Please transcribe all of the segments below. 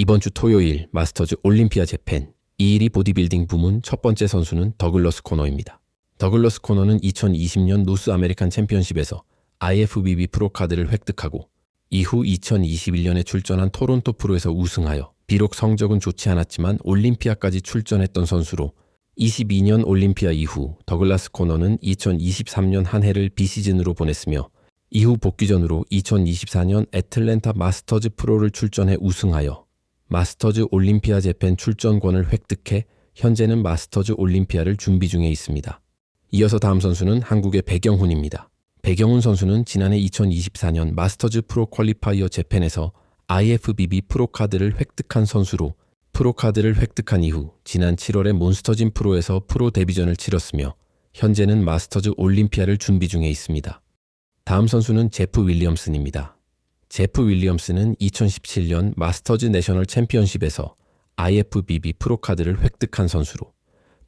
이번 주 토요일 마스터즈 올림피아 재팬 2일이 보디빌딩 부문 첫 번째 선수는 더글러스 코너입니다. 더글러스 코너는 2020년 노스 아메리칸 챔피언십에서 IFBB 프로카드를 획득하고 이후 2021년에 출전한 토론토 프로에서 우승하여 비록 성적은 좋지 않았지만 올림피아까지 출전했던 선수로 22년 올림피아 이후 더글라스 코너는 2023년 한 해를 비시즌으로 보냈으며 이후 복귀전으로 2024년 애틀랜타 마스터즈 프로를 출전해 우승하여 마스터즈 올림피아 재팬 출전권을 획득해 현재는 마스터즈 올림피아를 준비 중에 있습니다. 이어서 다음 선수는 한국의 백영훈입니다. 백영훈 선수는 지난해 2024년 마스터즈 프로 퀄리파이어 재팬에서 IFBB 프로카드를 획득한 선수로 프로카드를 획득한 이후 지난 7월에 몬스터진 프로에서 프로 데뷔전을 치렀으며 현재는 마스터즈 올림피아를 준비 중에 있습니다. 다음 선수는 제프 윌리엄슨입니다. 제프 윌리엄스는 2017년 마스터즈 내셔널 챔피언십에서 IFBB 프로카드를 획득한 선수로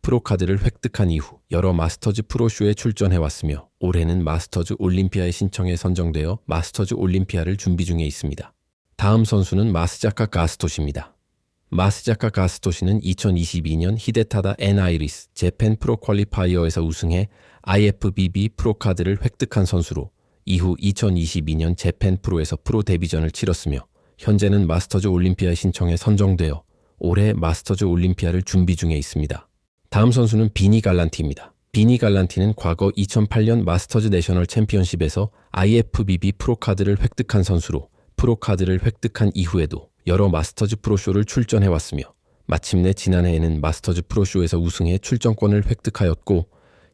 프로카드를 획득한 이후 여러 마스터즈 프로쇼에 출전해왔으며 올해는 마스터즈 올림피아에 신청해 선정되어 마스터즈 올림피아를 준비 중에 있습니다. 다음 선수는 마스자카 가스토시입니다. 마스자카 가스토시는 2022년 히데타다 엔아이리스 재팬 프로 퀄리파이어에서 우승해 IFBB 프로카드를 획득한 선수로 이후 2022년 재팬 프로에서 프로 데뷔전을 치렀으며 현재는 마스터즈 올림피아에 신청해 선정되어 올해 마스터즈 올림피아를 준비 중에 있습니다. 다음 선수는 비니 갈란티입니다. 비니 갈란티는 과거 2008년 마스터즈 내셔널 챔피언십에서 IFBB 프로카드를 획득한 선수로 프로카드를 획득한 이후에도 여러 마스터즈 프로쇼를 출전해왔으며 마침내 지난해에는 마스터즈 프로쇼에서 우승해 출전권을 획득하였고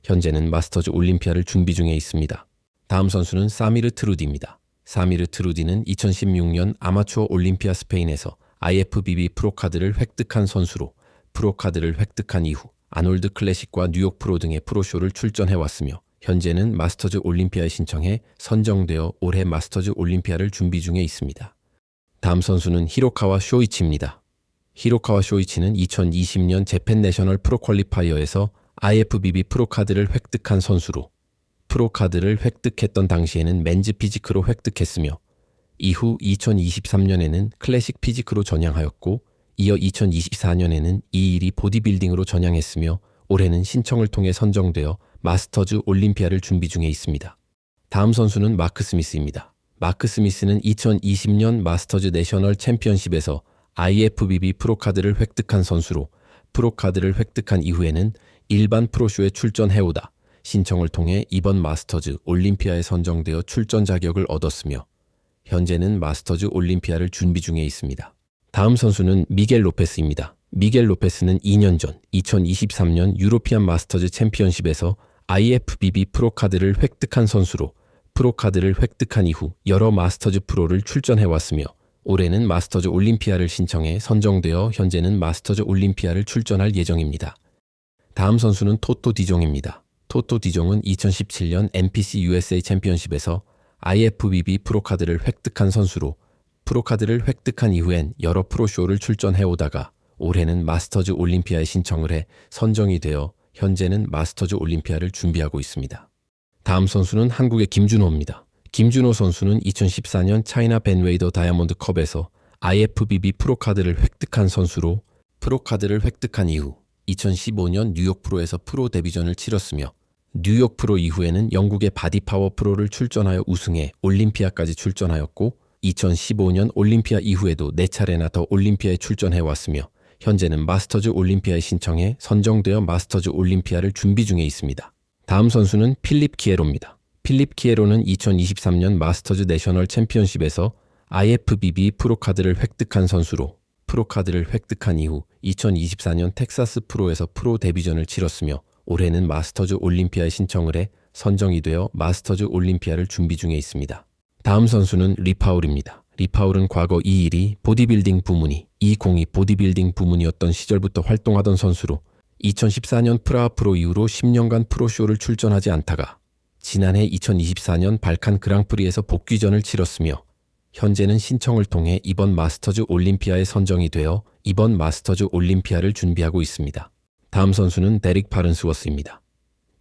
현재는 마스터즈 올림피아를 준비 중에 있습니다. 다음 선수는 사미르 트루디입니다. 사미르 트루디는 2016년 아마추어 올림피아 스페인에서 IFBB 프로카드를 획득한 선수로 프로카드를 획득한 이후 아놀드 클래식과 뉴욕 프로 등의 프로쇼를 출전해왔으며 현재는 마스터즈 올림피아에 신청해 선정되어 올해 마스터즈 올림피아를 준비 중에 있습니다. 다음 선수는 히로카와 쇼이치입니다. 히로카와 쇼이치는 2020년 재팬 내셔널 프로 퀄리파이어에서 IFBB 프로카드를 획득한 선수로 프로 카드를 획득했던 당시에는 맨즈 피지크로 획득했으며 이후 2023년에는 클래식 피지크로 전향하였고 이어 2024년에는 이 일이 보디빌딩으로 전향했으며 올해는 신청을 통해 선정되어 마스터즈 올림피아를 준비 중에 있습니다. 다음 선수는 마크 스미스입니다. 마크 스미스는 2020년 마스터즈 내셔널 챔피언십에서 IFBB 프로카드를 획득한 선수로 프로카드를 획득한 이후에는 일반 프로쇼에 출전해오다 신청을 통해 이번 마스터즈 올림피아에 선정되어 출전 자격을 얻었으며 현재는 마스터즈 올림피아를 준비 중에 있습니다. 다음 선수는 미겔 로페스입니다. 미겔 로페스는 2년 전 2023년 유로피안 마스터즈 챔피언십에서 IFBB 프로카드를 획득한 선수로 프로카드를 획득한 이후 여러 마스터즈 프로를 출전해왔으며 올해는 마스터즈 올림피아를 신청해 선정되어 현재는 마스터즈 올림피아를 출전할 예정입니다. 다음 선수는 토토 디종입니다. 토토 디종은 2017년 NPC USA 챔피언십에서 IFBB 프로카드를 획득한 선수로 프로카드를 획득한 이후엔 여러 프로쇼를 출전해오다가 올해는 마스터즈 올림피아에 신청을 해 선정이 되어 현재는 마스터즈 올림피아를 준비하고 있습니다. 다음 선수는 한국의 김준호입니다. 김준호 선수는 2014년 차이나 벤웨이더 다이아몬드 컵에서 IFBB 프로카드를 획득한 선수로 프로카드를 획득한 이후 2015년 뉴욕 프로에서 프로 데뷔전을 치렀으며 뉴욕 프로 이후에는 영국의 바디 파워 프로를 출전하여 우승해 올림피아까지 출전하였고 2015년 올림피아 이후에도 네 차례나 더 올림피아에 출전해 왔으며 현재는 마스터즈 올림피아에 신청해 선정되어 마스터즈 올림피아를 준비 중에 있습니다. 다음 선수는 필립 키에로입니다. 필립 키에로는 2023년 마스터즈 내셔널 챔피언십에서 IFBB 프로카드를 획득한 선수로 프로카드를 획득한 이후 2024년 텍사스 프로에서 프로 데뷔전을 치렀으며 올해는 마스터즈 올림피아에 신청을 해 선정이 되어 마스터즈 올림피아를 준비 중에 있습니다. 다음 선수는 리파울입니다. 리파울은 과거 이 일이 보디빌딩 부문이 202 보디빌딩 부문이었던 시절부터 활동하던 선수로 2014년 프라하 프로 이후로 10년간 프로쇼를 출전하지 않다가 지난해 2024년 발칸 그랑프리에서 복귀전을 치렀으며 현재는 신청을 통해 이번 마스터즈 올림피아에 선정이 되어 이번 마스터즈 올림피아를 준비하고 있습니다. 다음 선수는 데릭 파른스워스입니다.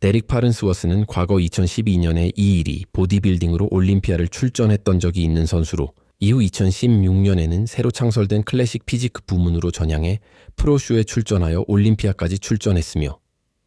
데릭 파른스워스는 과거 2012년에 이 일이 보디빌딩으로 올림피아를 출전했던 적이 있는 선수로 이후 2016년에는 새로 창설된 클래식 피지크 부문으로 전향해 프로쇼에 출전하여 올림피아까지 출전했으며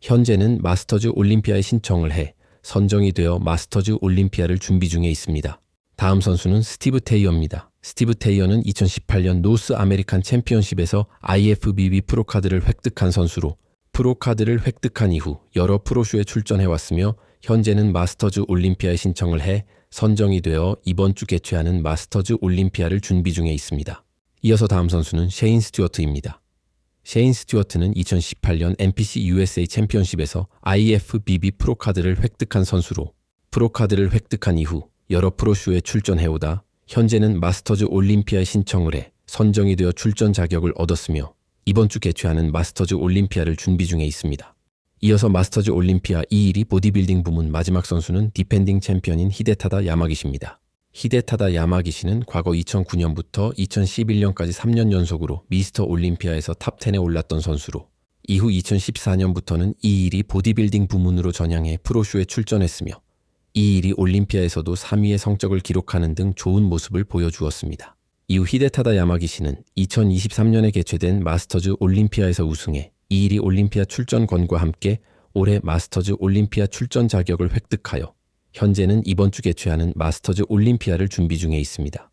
현재는 마스터즈 올림피아에 신청을 해 선정이 되어 마스터즈 올림피아를 준비 중에 있습니다. 다음 선수는 스티브 테이어입니다. 스티브 테이어는 2018년 노스 아메리칸 챔피언십에서 IFBB 프로카드를 획득한 선수로 프로카드를 획득한 이후 여러 프로쇼에 출전해왔으며 현재는 마스터즈 올림피아에 신청을 해 선정이 되어 이번 주 개최하는 마스터즈 올림피아를 준비 중에 있습니다. 이어서 다음 선수는 셰인 스튜어트입니다. 셰인 스튜어트는 2018년 NPC USA 챔피언십에서 IFBB 프로카드를 획득한 선수로 프로카드를 획득한 이후 여러 프로쇼에 출전해오다 현재는 마스터즈 올림피아에 신청을 해 선정이 되어 출전 자격을 얻었으며 이번 주 개최하는 마스터즈 올림피아를 준비 중에 있습니다. 이어서 마스터즈 올림피아 2일이 보디빌딩 부문 마지막 선수는 디펜딩 챔피언인 히데타다 야마기시입니다. 히데타다 야마기시는 과거 2009년부터 2011년까지 3년 연속으로 미스터 올림피아에서 탑10에 올랐던 선수로 이후 2014년부터는 이일이 보디빌딩 부문으로 전향해 프로쇼에 출전했으며 이 일이 올림피아에서도 3위의 성적을 기록하는 등 좋은 모습을 보여주었습니다. 이후 히데타다 야마기시는 2023년에 개최된 마스터즈 올림피아에서 우승해 이 일이 올림피아 출전권과 함께 올해 마스터즈 올림피아 출전 자격을 획득하여 현재는 이번 주 개최하는 마스터즈 올림피아를 준비 중에 있습니다.